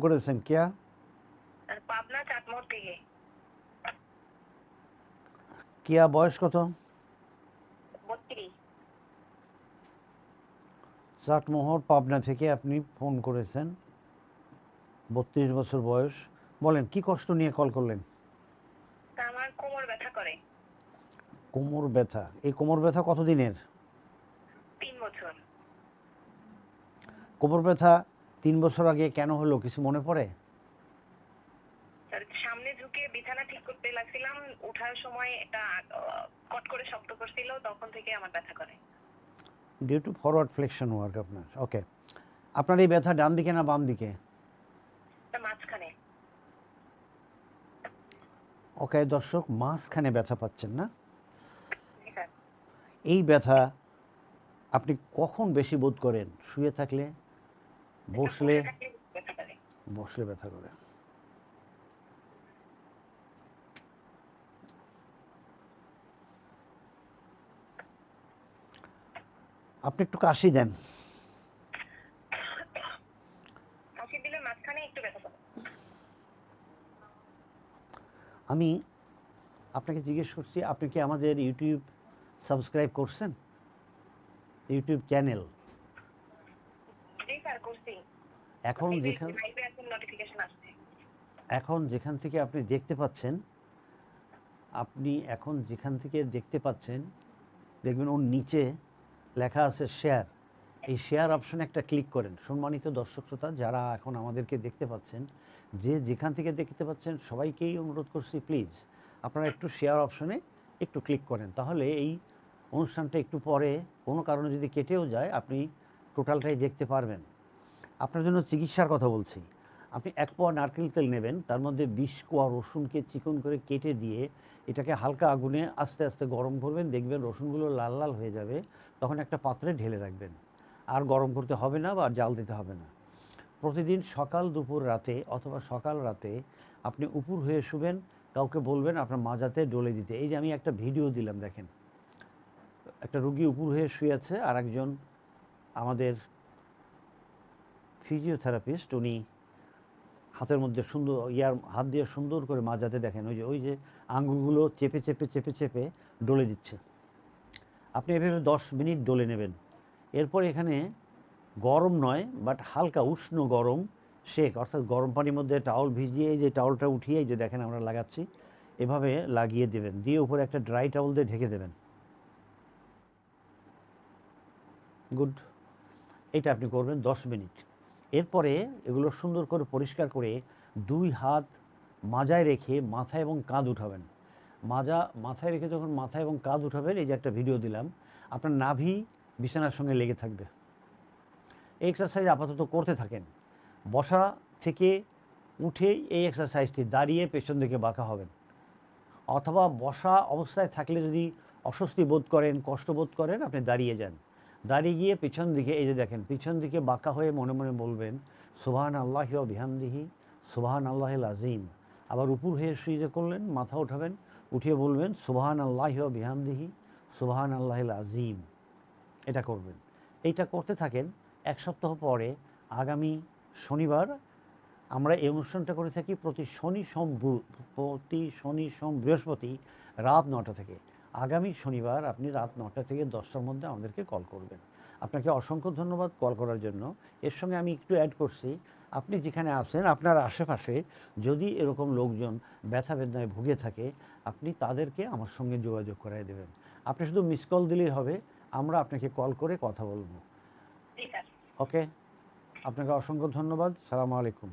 করেছেন কিয়া পাবনা চাটমোড় থেকে। কিয়া বয়স কত? চাটমোহর পাবনা থেকে আপনি ফোন করেছেন। বত্রিশ বছর বয়স। বলেন কি কষ্ট নিয়ে কল করলেন? আমার কোমর ব্যথা করে। কোমর ব্যথা। এই কোমর ব্যথা কতদিনের? তিন বছর। কোমর ব্যথা তিন বছর আগে কেন হলো? কিছু মনে পড়ে? সামনে ঝুঁকে বিছানা ঠিক করতে লাগছিলাম ওঠার সময় একটা আহ, কট করে শব্দ করছিল তখন থেকে আমার ব্যথা করে। Due to forward flexion work আপনার। ওকে আপনার এই ব্যথা ডান দিকে না বাম দিকে? মাঝখানে। ওকে দর্শক মাঝখানে ব্যথা পাচ্ছেন না? এই ব্যথা আপনি কখন বেশি বোধ করেন? শুয়ে থাকলে? বসলে বসলে ব্যথা করে। আপনি একটু কাশি দেন। আমি আপনাকে জিজ্ঞেস করছি আপনি কি আমাদের ইউটিউব সাবস্ক্রাইব করছেন? YouTube channel. এখন যেখান এখন যেখান থেকে আপনি দেখতে পাচ্ছেন আপনি এখন যেখান থেকে দেখতে পাচ্ছেন দেখবেন ওর নিচে লেখা আছে শেয়ার এই শেয়ার অপশনে একটা ক্লিক করেন। সম্মানিত দর্শক শ্রোতা যারা এখন আমাদেরকে দেখতে পাচ্ছেন যে যেখান থেকে দেখতে পাচ্ছেন সবাইকেই অনুরোধ করছি প্লিজ আপনারা একটু শেয়ার অপশনে একটু ক্লিক করেন। তাহলে এই অনুষ্ঠানটা একটু পরে কোনো কারণে যদি কেটেও যায় আপনি টোটালটাই দেখতে পারবেন। আপনার জন্য চিকিৎসার কথা বলছি। আপনি এক পোয়া নারকেল তেল নেবেন, তার মধ্যে বিশ কোয়া রসুনকে চিকন করে কেটে দিয়ে এটাকে হালকা আগুনে আস্তে আস্তে গরম করবেন, দেখবেন রসুনগুলো লাল লাল হয়ে যাবে, তখন একটা পাত্রে ঢেলে রাখবেন। আর গরম করতে হবে না বা জাল দিতে হবে না। প্রতিদিন সকাল দুপুর রাতে অথবা সকাল রাতে আপনি উপর হয়ে শুবেন, কাউকে বলবেন আপনার মাজাতে ডলে দিতে। এই যে আমি একটা ভিডিও দিলাম, দেখেন। একটা রুগী উপর হয়ে শুয়ে আছে আর একজন আমাদের ফিজিওথেরাপিস্ট উনি হাতের মধ্যে সুন্দর, ইয়ার হাত দিয়ে সুন্দর করে মাজাতে দেখেন। ওই যে ওই যে আঙ্গুলগুলো চেপে চেপে চেপে চেপে ডলে দিচ্ছে। আপনি এভাবে দশ মিনিট ডলে নেবেন। এরপর এখানে গরম নয় বাট হালকা উষ্ণ গরম শেক অর্থাৎ গরম পানির মধ্যে টাওয়াল ভিজিয়ে যে টাওয়ালটা উঠিয়ে যে দেখেন আমরা লাগাচ্ছি, এভাবে লাগিয়ে দেবেন। দিয়ে উপরে একটা ড্রাই টাওয়াল দিয়ে ঢেকে দেবেন। গুড এটা আপনি করবেন দশ মিনিট। এরপরে এগুলো সুন্দর করে পরিষ্কার করে দুই হাত মাজায় রেখে মাথা এবং কাঁধ উঠাবেন। মাজা, মাথায় রেখে যখন মাথা এবং কাঁধ উঠাবেন, এই যে একটা ভিডিও দিলাম, আপনার নাভি বিছানার সঙ্গে লেগে থাকবে। এক্সারসাইজ আপাতত করতে থাকেন। বসা থেকে উঠে এই এক্সারসাইজটি দাঁড়িয়ে পেছন দিকে বাঁকা হবেন। অথবা বসা অবস্থায় থাকলে যদি অস্বস্তি বোধ করেন, কষ্ট বোধ করেন, আপনি দাঁড়িয়ে যান। দাঁড়িয়ে গিয়ে পিছন দিকে, এই যে দেখেন, পিছন দিকে বাঁকা হয়ে মনে মনে বলবেন সুবাহান আল্লাহ বিহামদিহি সুবাহান আল্লাহ আজিম আবার উপর হয়ে শুয়ে যে করলেন, মাথা উঠাবেন, উঠিয়ে বলবেন সুবাহান আল্লাহ বিহামদিহি সুবাহান আল্লাহ আজিম এটা করবেন। এইটা করতে থাকেন এক সপ্তাহ পরে, আগামী শনিবার, আমরা এই অনুষ্ঠানটা করে থাকি প্রতি শনি সোম প্রতি শনি সোম বৃহস্পতি রাত নটা থেকে। আগামী শনিবার আপনি রাত নটা থেকে দশটার মধ্যে আমাদেরকে কল করবেন। আপনাকে অসংখ্য ধন্যবাদ কল করার জন্য। এর সঙ্গে আমি একটু অ্যাড করছি আপনি যেখানে আছেন আপনার আশেপাশে যদি এরকম লোকজন ব্যথা বেদনায় ভুগে থাকে আপনি তাদেরকে আমার সঙ্গে যোগাযোগ করাই দেবেন। আপনি শুধু মিস কল দিলেই হবে আমরা আপনাকে কল করে কথা বলব। ওকে আপনাকে অসংখ্য ধন্যবাদ। সালামু আলাইকুম।